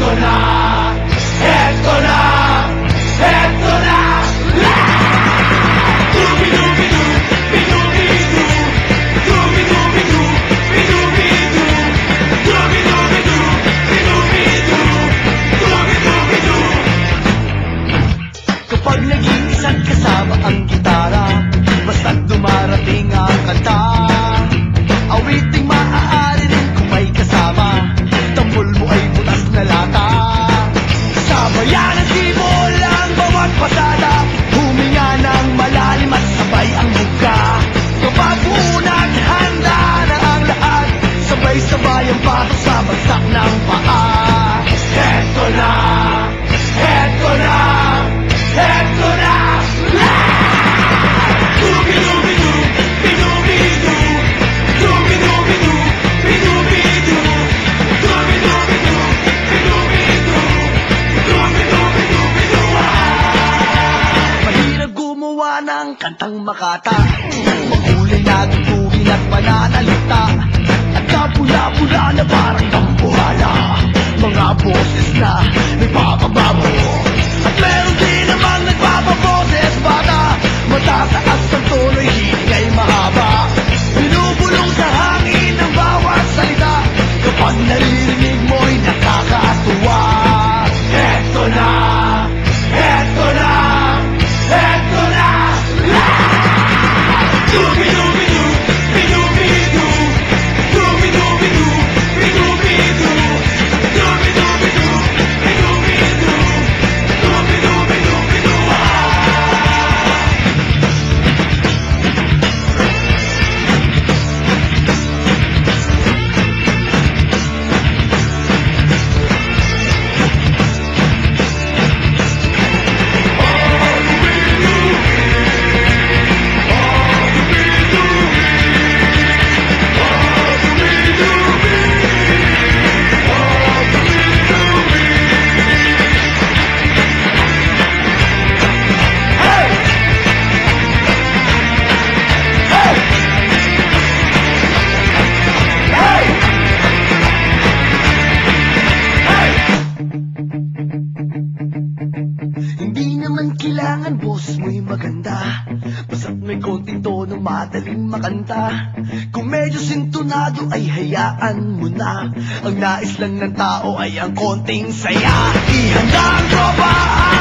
Nicolás. lata Sa bayan ang tibol ang bawat pasada. kantang Makata. Kailangan boss mo'y maganda. Basta't may konting tono madaling makanta. Kung medyo sintunado ay hayaan mo na. Ang nais lang ng tao ay ang konting saya. Ihanda ang tropa